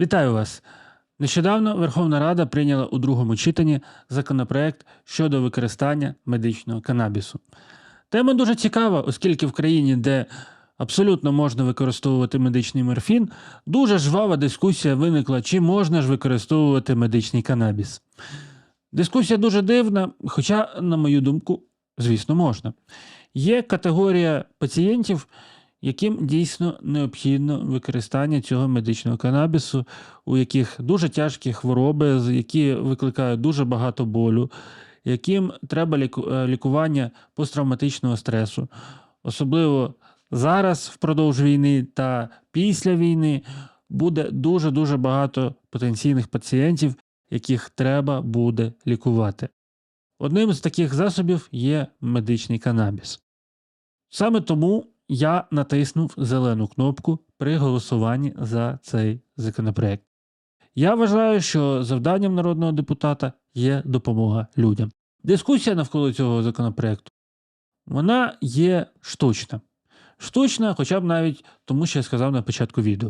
Вітаю вас! Нещодавно Верховна Рада прийняла у другому читанні законопроект щодо використання медичного канабісу. Тема дуже цікава, оскільки в країні, де абсолютно можна використовувати медичний морфін, дуже жвава дискусія виникла, чи можна ж використовувати медичний канабіс. Дискусія дуже дивна, хоча, на мою думку, звісно, можна. Є категорія пацієнтів, яким дійсно необхідно використання цього медичного канабісу, у яких дуже тяжкі хвороби, які викликають дуже багато болю, яким треба е, лікування посттравматичного стресу. Особливо зараз, впродовж війни та після війни, буде дуже-дуже багато потенційних пацієнтів, яких треба буде лікувати. Одним з таких засобів є медичний канабіс. Саме тому я натиснув зелену кнопку при голосуванні за цей законопроект. Я вважаю, що завданням народного депутата є допомога людям. Дискусія навколо цього законопроекту вона є штучна. Штучна, хоча б навіть тому, що я сказав на початку відео.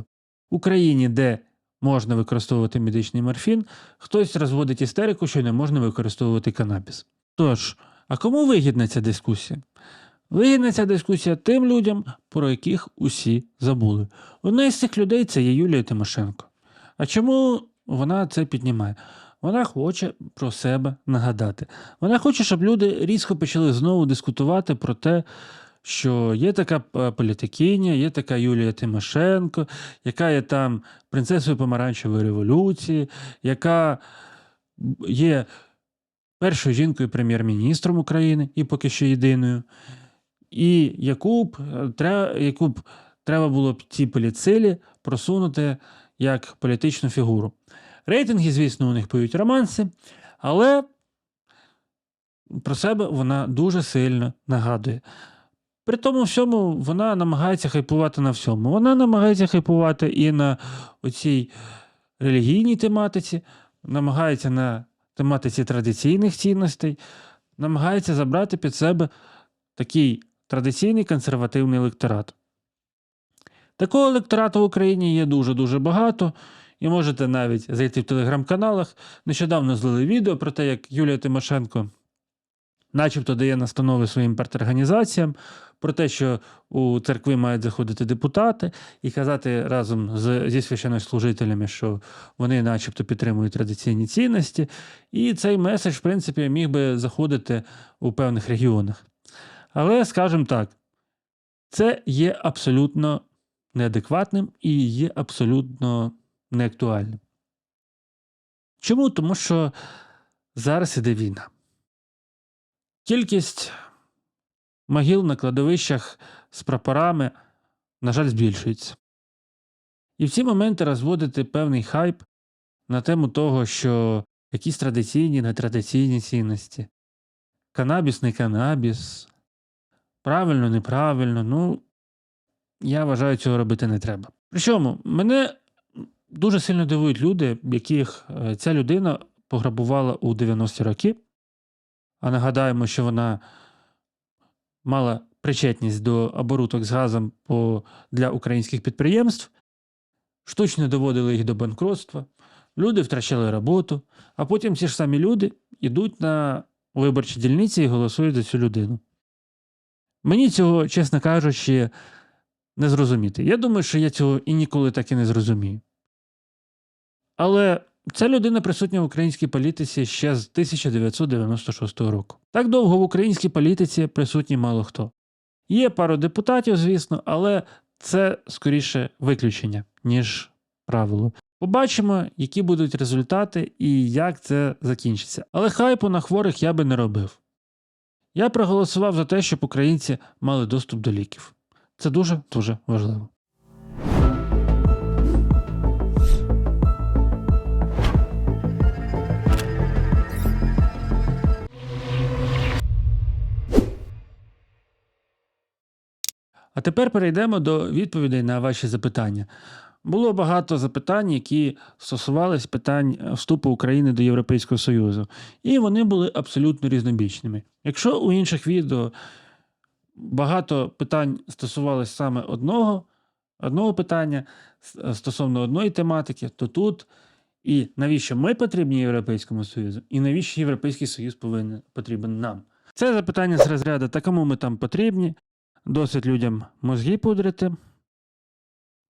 В Україні, де можна використовувати медичний морфін, хтось розводить істерику, що не можна використовувати канабіс. Тож, а кому вигідна ця дискусія? Вигідна ця дискусія тим людям, про яких усі забули. Одна із цих людей це є Юлія Тимошенко. А чому вона це піднімає? Вона хоче про себе нагадати. Вона хоче, щоб люди різко почали знову дискутувати про те, що є така е, політикиня, є така Юлія Тимошенко, яка є там принцесою помаранчевої революції, яка є першою жінкою прем'єр-міністром України і поки що єдиною і яку б, е, яку б треба було б ці поліцилі просунути як політичну фігуру. Рейтинги, звісно, у них поють романси, але про себе вона дуже сильно нагадує. При тому всьому вона намагається хайпувати на всьому. Вона намагається хайпувати і на оцій релігійній тематиці, намагається на тематиці традиційних цінностей, намагається забрати під себе такий традиційний консервативний електорат. Такого електорату в Україні є дуже-дуже багато, і можете навіть зайти в телеграм-каналах. Нещодавно злили відео про те, як Юлія Тимошенко начебто дає настанови своїм парторганізаціям про те, що у церкви мають заходити депутати і казати разом з, зі священнослужителями, що вони начебто підтримують традиційні цінності. І цей меседж, в принципі, міг би заходити у певних регіонах. Але, скажімо так, це є абсолютно неадекватним і є абсолютно неактуальним. Чому? Тому що зараз іде війна. Кількість могил на кладовищах з прапорами, на жаль, збільшується. І в ці моменти розводити певний хайп на тему того, що якісь традиційні, нетрадиційні цінності, канабіс, не канабіс, правильно, неправильно, ну, я вважаю, цього робити не треба. Причому мене дуже сильно дивують люди, яких е, ця людина пограбувала у 90-ті роки. А нагадаємо, що вона мала причетність до оборудок з газом по, для українських підприємств, штучно доводили їх до банкротства, люди втрачали роботу, а потім ці ж самі люди йдуть на виборчі дільниці і голосують за цю людину. Мені цього, чесно кажучи, не зрозуміти. Я думаю, що я цього і ніколи так і не зрозумію. Але ця людина присутня в українській політиці ще з 1996 року. Так довго в українській політиці присутній мало хто. Є пару депутатів, звісно, але це скоріше виключення, ніж правило. Побачимо, які будуть результати і як це закінчиться. Але хайпу на хворих я би не робив. Я проголосував за те, щоб українці мали доступ до ліків. Це дуже дуже важливо. А тепер перейдемо до відповідей на ваші запитання. Було багато запитань, які стосувались питань е, вступу України до Європейського Союзу, і вони були абсолютно різнобічними. Якщо у інших відео багато питань стосувалось саме одного одного питання е, стосовно одної тематики, то тут і навіщо ми потрібні Європейському Союзу, і навіщо Європейський Союз повинен потрібен нам? Це запитання з розряду, та кому ми там потрібні, досить людям мозги пудрити.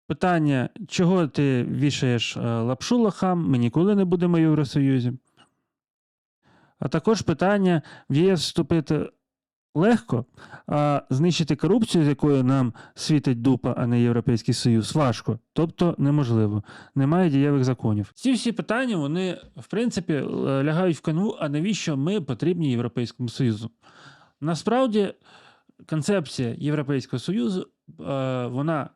Питання, чого ти вішаєш е, лапшу лохам, ми ніколи не будемо в Євросоюзі. А також питання, в ЄС вступити легко, а знищити корупцію, з якою нам світить дупа, а не Європейський Союз, важко, тобто неможливо. Немає дієвих законів. Ці всі питання, вони, в принципі, лягають в канву, а навіщо ми потрібні Європейському Союзу? Насправді, концепція Європейського Союзу, е, вона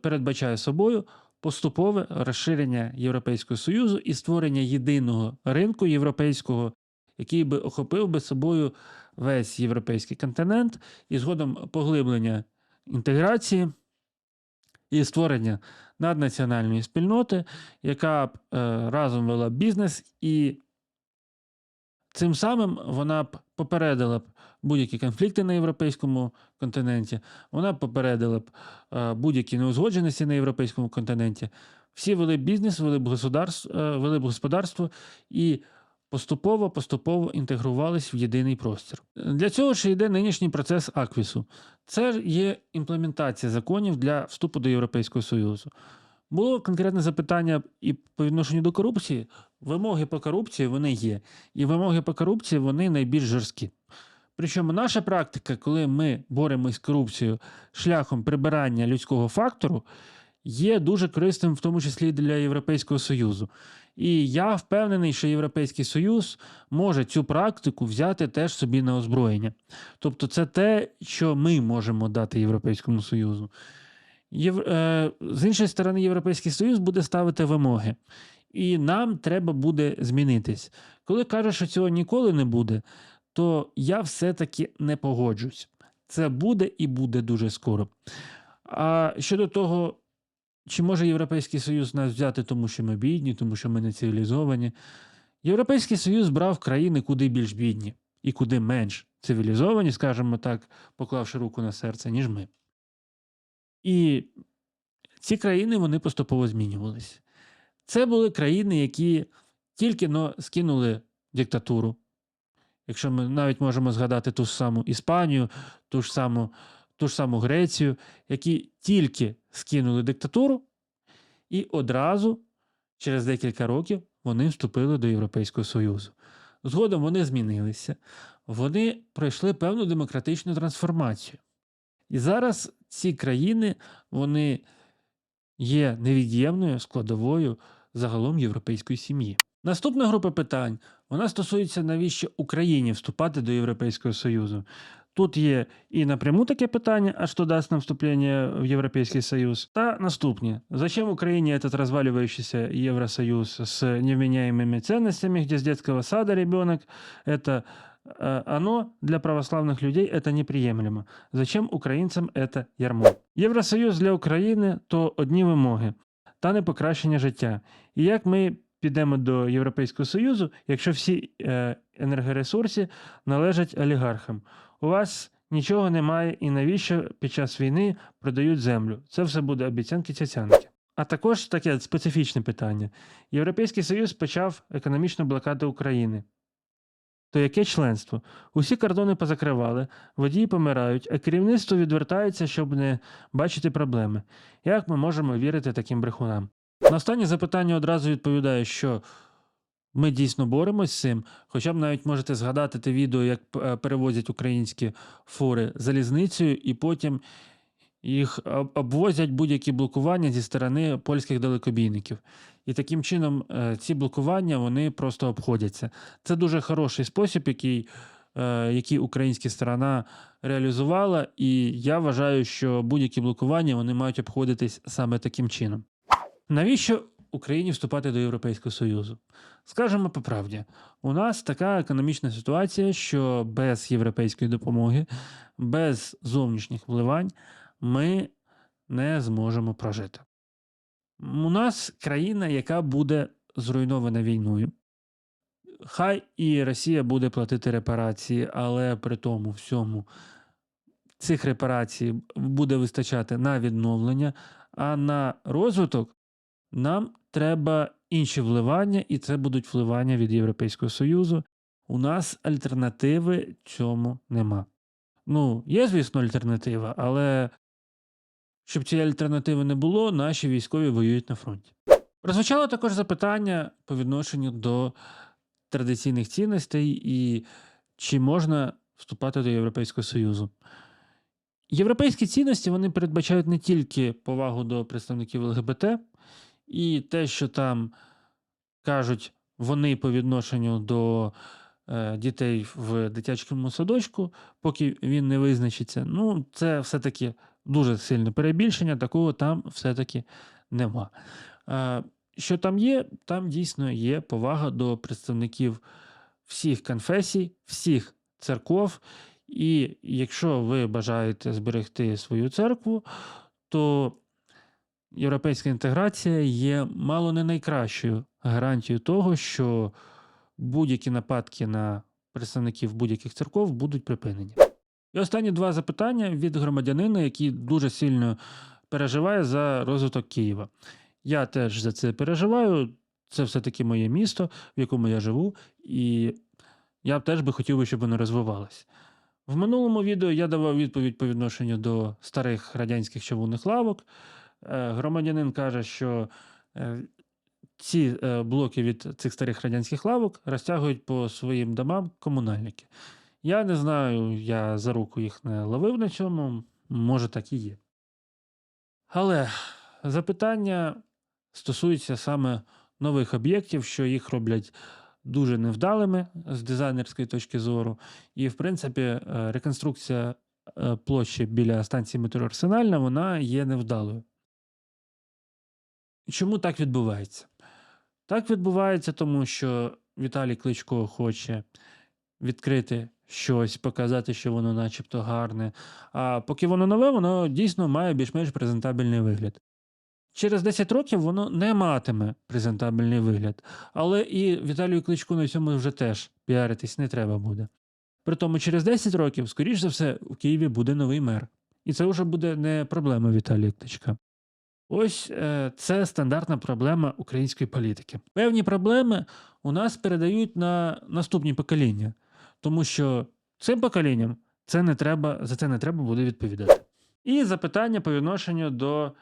передбачає собою поступове розширення Європейського Союзу і створення єдиного ринку європейського, який би охопив би собою весь європейський континент, і згодом поглиблення інтеграції і створення наднаціональної спільноти, яка б е, разом вела бізнес, і цим самим вона б попередила б будь-які конфлікти на європейському континенті, вона попередила б е, будь-які неузгодженості на європейському континенті. Всі вели б бізнес, вели б господарство, е, вели б господарство і поступово поступово інтегрувались в єдиний простір. Для цього ж йде нинішній процес Аквісу. Це є імплементація законів для вступу до Європейського Союзу. Було конкретне запитання і по відношенню до корупції. Вимоги по корупції вони є. І вимоги по корупції вони найбільш жорсткі. Причому наша практика, коли ми боремось з корупцією шляхом прибирання людського фактору, є дуже корисним, в тому числі для Європейського Союзу. І я впевнений, що Європейський Союз може цю практику взяти теж собі на озброєння. Тобто, це те, що ми можемо дати Європейському Союзу. Єв... Е, з іншої сторони, Європейський Союз буде ставити вимоги, і нам треба буде змінитись. Коли кажуть, що цього ніколи не буде, то я все-таки не погоджусь. Це буде і буде дуже скоро. А щодо того, чи може Європейський Союз нас взяти, тому що ми бідні, тому що ми не цивілізовані. Європейський Союз брав країни куди більш бідні і куди менш цивілізовані, скажімо так, поклавши руку на серце, ніж ми. І ці країни вони поступово змінювалися. Це були країни, які тільки но скинули диктатуру. Якщо ми навіть можемо згадати ту ж саму Іспанію, ту ж саму, ту ж саму Грецію, які тільки скинули диктатуру, і одразу, через декілька років, вони вступили до Європейського Союзу. Згодом вони змінилися, вони пройшли певну демократичну трансформацію. І зараз ці країни вони є невід'ємною складовою загалом європейської сім'ї. Наступна група питань вона стосується, навіщо Україні вступати до Європейського Союзу. Тут є і напряму таке питання, а що дасть нам вступлення в Європейський Союз. Та наступні. Зачем Украине этот разваливающийся Евросоюз с невменяемыми ценностями, где с детского сада ребенок, это э, оно для православных людей это неприемлемо. Зачем українцям это ярмо? Євросоюз для України то одні вимоги та не покращення життя. І як ми підемо до Європейського Союзу, якщо всі е, енергоресурси належать олігархам? У вас нічого немає, і навіщо під час війни продають землю? Це все буде обіцянки цяцянки. А також таке специфічне питання: Європейський Союз почав економічну блокаду України. То яке членство? Усі кордони позакривали, водії помирають, а керівництво відвертається, щоб не бачити проблеми. Як ми можемо вірити таким брехунам? На останнє запитання одразу відповідаю, що ми дійсно боремось з цим. Хоча б навіть можете згадати те відео, як е, перевозять українські фури залізницею, і потім їх обвозять будь-які блокування зі сторони польських далекобійників. І таким чином е, ці блокування вони просто обходяться. Це дуже хороший спосіб, який, е, який українська сторона реалізувала, і я вважаю, що будь-які блокування вони мають обходитись саме таким чином. Навіщо Україні вступати до Європейського Союзу? Скажемо по правді, у нас така економічна ситуація, що без європейської допомоги, без зовнішніх вливань ми не зможемо прожити. У нас країна, яка буде зруйнована війною. Хай і Росія буде платити репарації, але при тому всьому цих репарацій буде вистачати на відновлення, а на розвиток нам треба інші вливання, і це будуть вливання від Європейського Союзу. У нас альтернативи цьому нема. Ну, є, звісно, альтернатива, але щоб цієї альтернативи не було, наші військові воюють на фронті. Прозвучало також запитання по відношенню до традиційних цінностей і чи можна вступати до Європейського Союзу. Європейські цінності вони передбачають не тільки повагу до представників ЛГБТ, і те, що там кажуть вони по відношенню до е, дітей в дитячому садочку, поки він не визначиться. Ну, це все-таки дуже сильне перебільшення, такого там все-таки нема. Е, що там є? Там дійсно є повага до представників всіх конфесій, всіх церков. І якщо ви бажаєте зберегти свою церкву, то європейська інтеграція є мало не найкращою гарантією того, що будь-які нападки на представників будь-яких церков будуть припинені. І останні два запитання від громадянина, який дуже сильно переживає за розвиток Києва. Я теж за це переживаю. Це все-таки моє місто, в якому я живу, і я теж би хотів би, щоб воно розвивалося. В минулому відео я давав відповідь по відношенню до старих радянських човунних лавок. Е, Громадянин каже, що е, ці е, блоки від цих старих радянських лавок розтягують по своїм домам комунальники. Я не знаю, я за руку їх не ловив на цьому, може так і є. Але запитання стосується саме нових об'єктів, що їх роблять дуже невдалими з дизайнерської точки зору. І, в принципі, реконструкція площі біля станції метро Арсенальна вона є невдалою. Чому так відбувається? Так відбувається, тому що Віталій Кличко хоче відкрити щось, показати, що воно начебто гарне. А поки воно нове, воно дійсно має більш-менш презентабельний вигляд. Через 10 років воно не матиме презентабельний вигляд. Але і Віталію Кличку на цьому вже теж піаритись не треба буде. Притому через 10 років, скоріш за все, у Києві буде новий мер. І це вже буде не проблема Віталія Кличка. Ось е, це стандартна проблема української політики. Певні проблеми у нас передають на наступні покоління, тому що цим поколінням це не треба, за це не треба буде відповідати. І запитання по відношенню до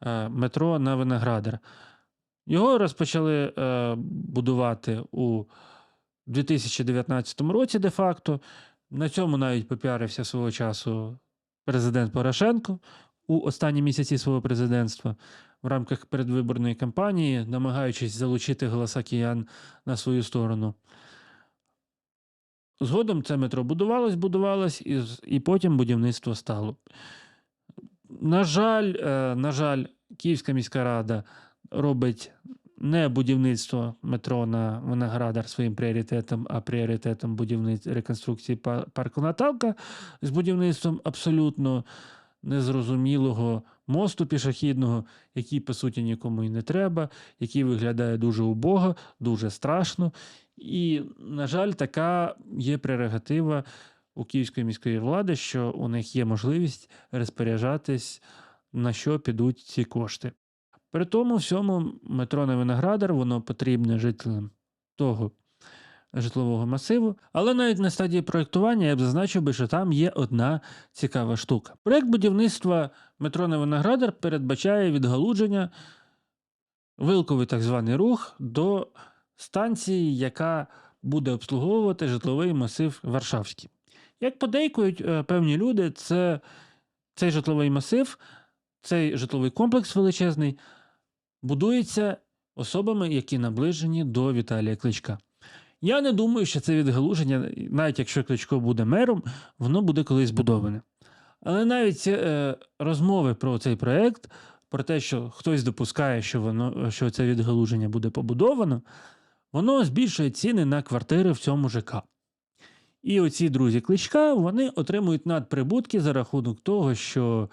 е, метро на Виноградар. Його розпочали е, будувати у 2019 році, де-факто. На цьому навіть попіарився свого часу президент Порошенко у останні місяці свого президентства в рамках передвиборної кампанії, намагаючись залучити голоса киян на свою сторону. Згодом це метро будувалось, будувалось, і, і потім будівництво стало. На жаль, е, на жаль, Київська міська рада робить не будівництво метро на Виноградар своїм пріоритетом, а пріоритетом будівництва реконструкції парку Наталка з будівництвом абсолютно незрозумілого мосту пішохідного, який, по суті, нікому і не треба, який виглядає дуже убого, дуже страшно. І, на жаль, така є прерогатива у Київської міської влади, що у них є можливість розпоряджатись, на що підуть ці кошти. При тому всьому метро на Виноградар, воно потрібне жителям того житлового масиву, але навіть на стадії проєктування я б зазначив би, що там є одна цікава штука. Проєкт будівництва метро на Виноградар передбачає відгалудження, вилковий так званий рух до станції, яка буде обслуговувати житловий масив Варшавський. Як подейкують е, певні люди, це цей житловий масив, цей житловий комплекс величезний будується особами, які наближені до Віталія Кличка. Я не думаю, що це відгалуження, навіть якщо Кличко буде мером, воно буде колись збудоване. Але навіть е, розмови про цей проект, про те, що хтось допускає, що, воно, що це відгалуження буде побудовано, воно збільшує ціни на квартири в цьому ЖК. І оці друзі Кличка вони отримують надприбутки за рахунок того, що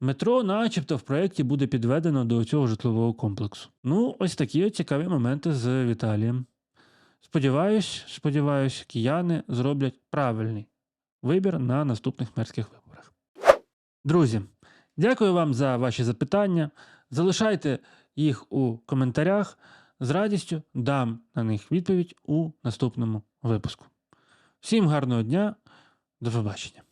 метро, начебто, в проєкті буде підведено до цього житлового комплексу. Ну, ось такі цікаві моменти з Віталієм. Сподіваюсь, сподіваюсь, кияни зроблять правильний вибір на наступних мерських виборах. Друзі, дякую вам за ваші запитання. Залишайте їх у коментарях. З радістю дам на них відповідь у наступному випуску. Всім гарного дня, до побачення.